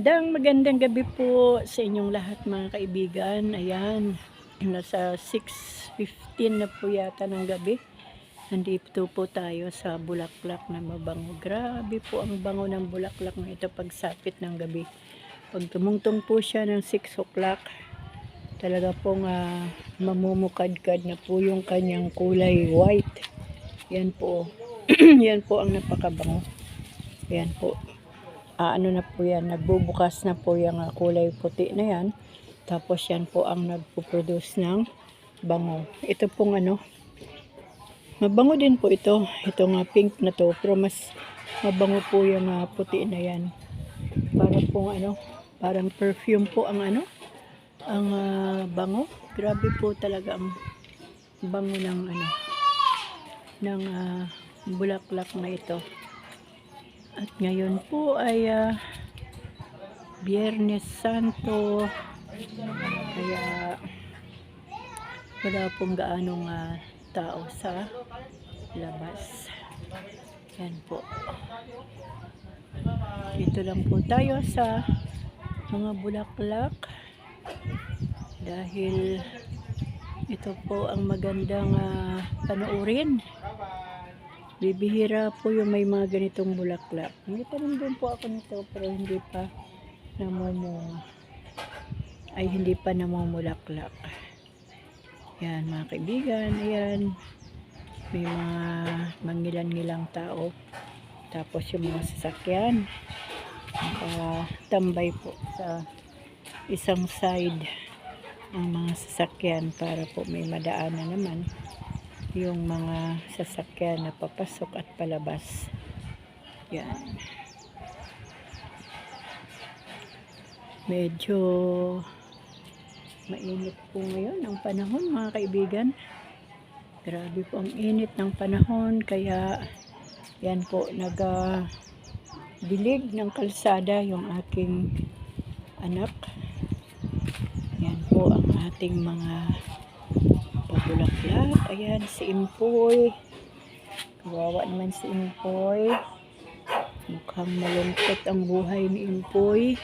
Magandang magandang gabi po sa inyong lahat mga kaibigan. Ayan, nasa 6.15 na po yata ng gabi. Nandito po tayo sa bulaklak na mabango. Grabe po ang bango ng bulaklak na ito pagsapit ng gabi. Pag tumungtong po siya ng 6 o'clock, talaga pong uh, mamumukadkad na po yung kanyang kulay white. Yan po. Yan po ang napakabango. Yan po ah, ano na po yan, nagbubukas na po yung ah, kulay puti na yan. Tapos yan po ang nagpo-produce ng bango. Ito pong ano, mabango din po ito. Ito nga pink na to, pero mas mabango po yung ah, puti na yan. Para pong ano, parang perfume po ang ano, ang ah, bango. Grabe po talaga ang bango ng ano, ng ah, bulaklak na ito. At ngayon po ay ah, Biyernes Santo. Kaya wala pong gaanong ah, tao sa labas. Yan po. Dito lang po tayo sa mga bulaklak. Dahil ito po ang magandang ah, panoorin. Bibihira po yung may mga ganitong bulaklak. Tanim din po ako nito pero hindi pa namumunga. Ay hindi pa namumulaklak. Yan mga kaibigan, ayan. May mga mangilan-ngilang tao. Tapos yung mga sasakyan. tambay po sa isang side ng mga sasakyan para po may madaanan naman yung mga sasakyan na papasok at palabas. Yan. Medyo mainit po ngayon ang panahon mga kaibigan. Grabe po ang init ng panahon kaya yan po naga dilig ng kalsada yung aking anak. Yan po ang ating mga pabulaklak. Ayan, si Impoy. Kawawa naman si Impoy. Mukhang malungkot ang buhay ni Impoy.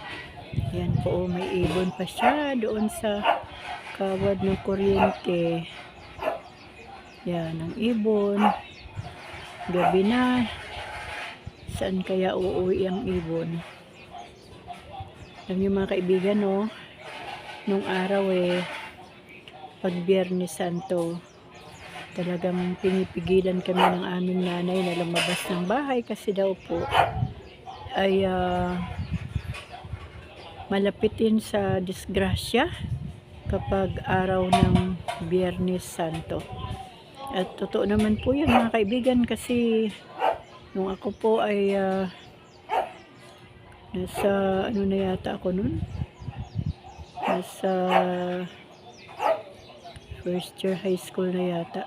Ayan po, oh, may ibon pa siya doon sa kawad ng kuryente. Yan, ang ibon. Gabi na. Saan kaya uuwi ang ibon? Alam niyo mga kaibigan, no? Nung araw eh, pag Biyernes Santo, talagang pinipigilan kami ng aming nanay na lumabas ng bahay kasi daw po ay uh, malapitin sa disgrasya kapag araw ng Biyernes Santo. At totoo naman po yun mga kaibigan kasi nung ako po ay uh, nasa ano na yata ako nun nasa first year high school na yata.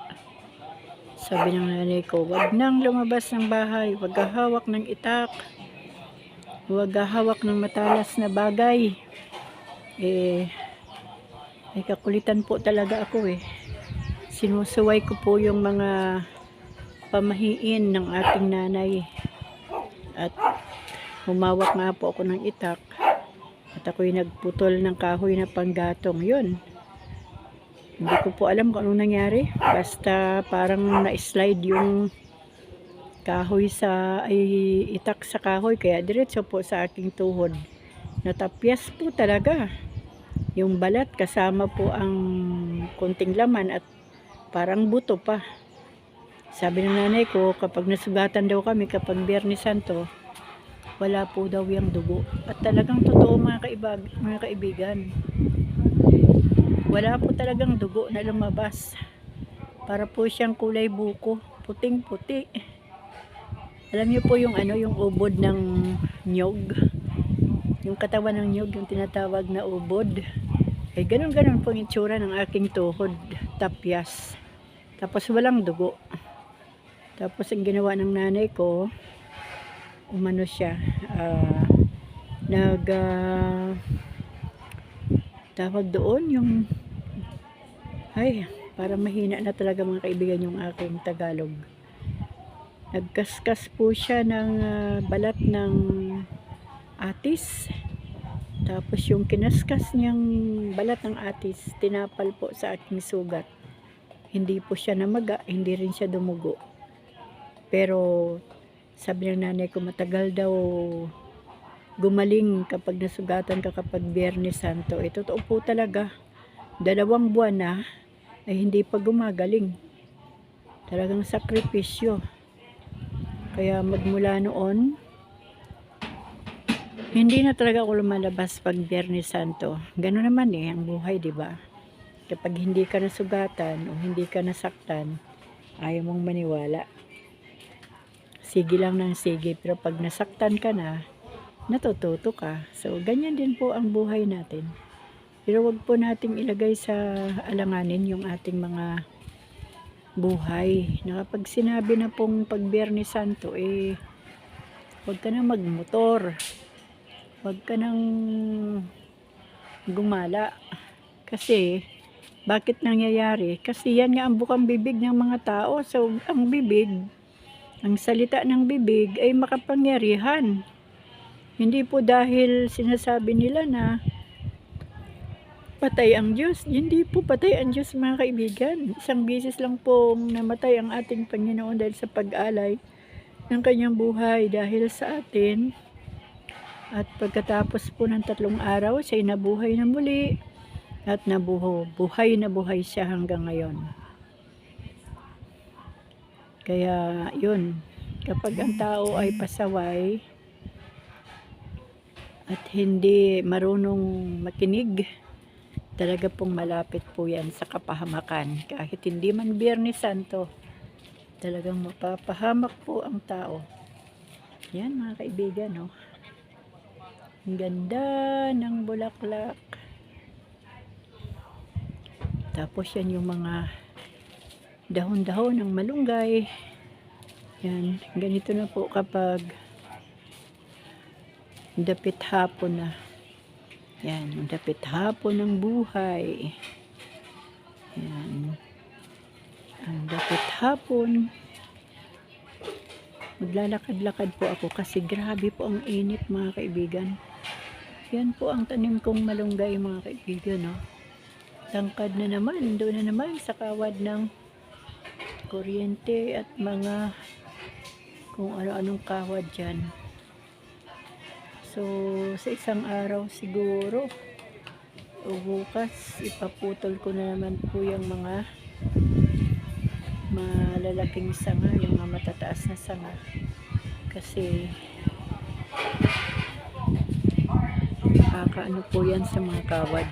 Sabi ng nanay ko, wag nang lumabas ng bahay, wag hawak ng itak, wag hawak ng matalas na bagay. Eh, may kakulitan po talaga ako eh. Sinusuway ko po yung mga pamahiin ng ating nanay. At humawak nga po ako ng itak. At ako'y nagputol ng kahoy na panggatong. Yun, hindi ko po alam kung anong nangyari. Basta parang na-slide yung kahoy sa, ay itak sa kahoy. Kaya diretso po sa aking tuhod. Natapyas po talaga. Yung balat kasama po ang kunting laman at parang buto pa. Sabi ng nanay ko, kapag nasugatan daw kami kapag Biyernes Santo, wala po daw yung dugo. At talagang totoo mga, kaibag, mga kaibigan wala po talagang dugo na lumabas. Para po siyang kulay buko. Puting puti alam niyo po yung ano yung ubod ng nyog. Yung katawan ng nyog yung tinatawag na ubod. Ay ganun ganun po yung itsura ng aking tuhod tapyas. Tapos walang dugo. Tapos ang ginawa ng nanay ko umano siya uh, nag uh, tawag doon yung ay para mahina na talaga mga kaibigan yung aking Tagalog nagkaskas po siya ng uh, balat ng atis Tapos yung kinaskas niyang balat ng atis, tinapal po sa aking sugat. Hindi po siya namaga, hindi rin siya dumugo. Pero sabi ng nanay ko matagal daw gumaling kapag nasugatan ka kapag Biyernes Santo. Eh, totoo po talaga. Dalawang buwan na ay hindi pa gumagaling. Talagang sakripisyo. Kaya magmula noon, hindi na talaga ako lumalabas pag Biyernes Santo. Gano'n naman eh, ang buhay, di ba? Kapag hindi ka nasugatan o hindi ka nasaktan, ayaw mong maniwala. Sige lang ng sige, pero pag nasaktan ka na, natututo ka. So, ganyan din po ang buhay natin. Pero wag po nating ilagay sa alanganin yung ating mga buhay. Na sinabi na pong pag Biyernes Santo, eh, wag ka na magmotor. Wag ka nang gumala. Kasi, bakit nangyayari? Kasi yan nga ang bukang bibig ng mga tao. So, ang bibig, ang salita ng bibig ay makapangyarihan. Hindi po dahil sinasabi nila na patay ang Diyos. Hindi po patay ang Diyos mga kaibigan. Isang bisis lang pong namatay ang ating Panginoon dahil sa pag-alay ng kanyang buhay dahil sa atin. At pagkatapos po ng tatlong araw, siya'y nabuhay na muli at nabuho, buhay na buhay siya hanggang ngayon. Kaya yun, kapag ang tao ay pasaway at hindi marunong makinig, talaga pong malapit po yan sa kapahamakan. Kahit hindi man Biyernes Santo, talagang mapapahamak po ang tao. Yan mga kaibigan, no? Ang ganda ng bulaklak. Tapos yan yung mga dahon-dahon ng malunggay. Yan, ganito na po kapag dapit hapon na. Yan, dapit hapon ng buhay. Yan. Ang dapit hapon. Maglalakad-lakad po ako kasi grabe po ang init mga kaibigan. Yan po ang tanim kong malunggay mga kaibigan. No? Tangkad na naman, doon na naman sa kawad ng kuryente at mga kung ano-anong kawad dyan. So, sa isang araw siguro o bukas, ipaputol ko na naman po yung mga malalaking sanga, yung mga matataas na sanga. Kasi Nakakaano po yan sa mga kawad.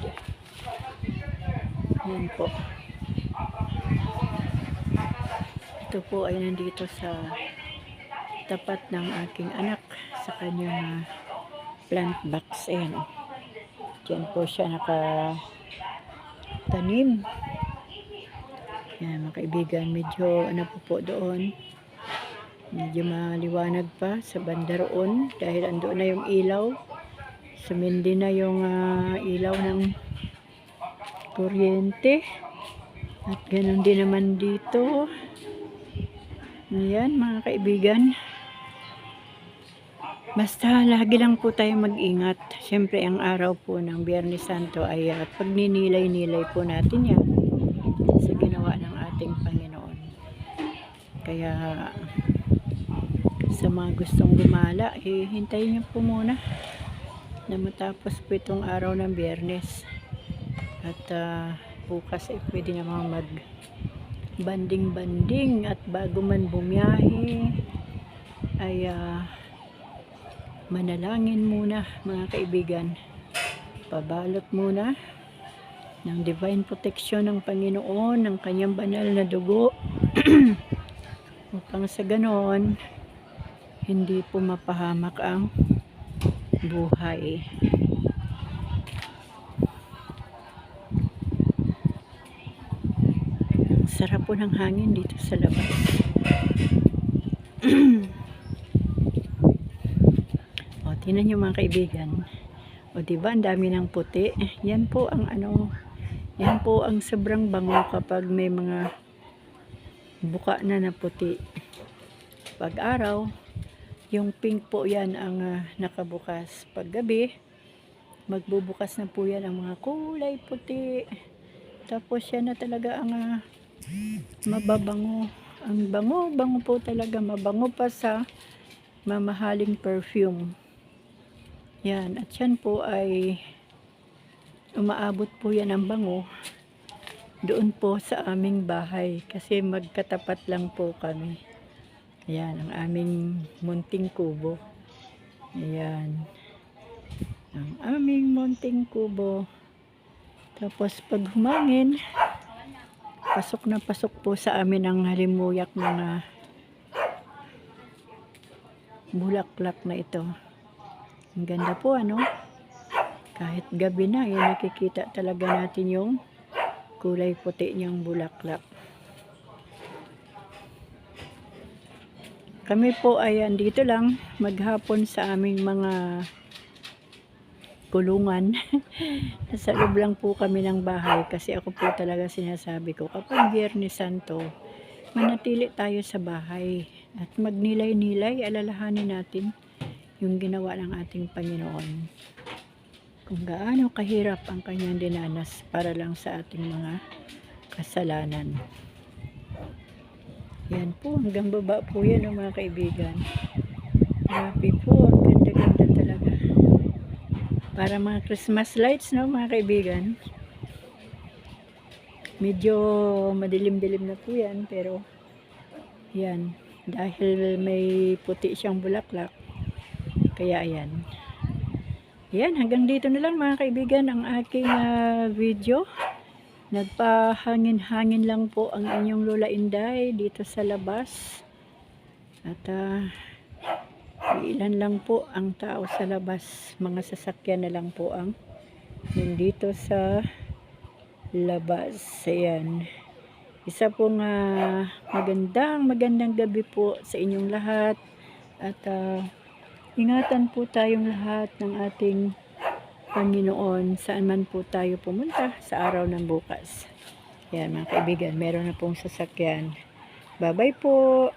Yan po. Ito po ay nandito sa tapat ng aking anak sa kanyang ah, plant box. Ayan o. Diyan po siya nakatanim. Yan mga kaibigan, medyo ano po po doon. Medyo maliwanag pa sa banda roon dahil andoon na yung ilaw sumindi na yung ah, ilaw ng kuryente at ganun din naman dito yan mga kaibigan basta lagi lang po tayo mag-ingat. Syempre ang araw po ng Biyernes Santo ay uh, pagninilay-nilay po natin yan sa ginawa ng ating Panginoon. Kaya sa mga gustong gumala eh hintayin niyo po muna na matapos po itong araw ng biyernes. At uh, bukas ay pwede namang mag banding banding at bago man bumiyahe ay uh, manalangin muna mga kaibigan pabalot muna ng divine protection ng Panginoon ng kanyang banal na dugo upang sa ganon hindi po mapahamak ang buhay. Sarap po ng hangin dito sa labas. o, tinan nyo mga kaibigan. O, diba, ang dami ng puti. Yan po ang ano, yan po ang sobrang bango kapag may mga buka na na puti. Pag araw, yung pink po yan ang uh, nakabukas. Pag gabi, magbubukas na po yan ang mga kulay puti. Tapos yan na talaga ang ah, mababango. Ang bango, bango po talaga. Mabango pa sa mamahaling perfume. Yan. At yan po ay umaabot po yan ang bango doon po sa aming bahay. Kasi magkatapat lang po kami. Yan. Ang aming munting kubo. Ayan. Ang aming munting kubo. Tapos pag humangin, pasok na pasok po sa amin ang halimuyak mga bulaklak na ito. Ang ganda po ano. Kahit gabi na, eh, nakikita talaga natin yung kulay puti niyang bulaklak. Kami po ay andito lang maghapon sa aming mga kulungan. Nasa loob lang po kami ng bahay kasi ako po talaga sinasabi ko kapag Biyernes Santo, manatili tayo sa bahay at magnilay-nilay, alalahanin natin yung ginawa ng ating Panginoon. Kung gaano kahirap ang kanyang dinanas para lang sa ating mga kasalanan. Yan po, hanggang baba po yan oh, mga kaibigan. Grabe po, ang ganda-ganda talaga. Para mga Christmas lights, no mga kaibigan. Medyo madilim-dilim na po yan, pero yan, dahil may puti siyang bulaklak, kaya yan. Yan, hanggang dito na lang mga kaibigan ang aking ah, video. Nagpahangin-hangin lang po ang inyong Lola Inday dito sa labas. At ah, ilan lang po ang tao sa labas. Mga sasakyan na lang po ang nandito sa labas. Ayan. Isa pong ah, magandang magandang gabi po sa inyong lahat. At ah, ingatan po tayong lahat ng ating Panginoon saan man po tayo pumunta sa araw ng bukas. Yan mga kaibigan, meron na pong sasakyan. Bye-bye po!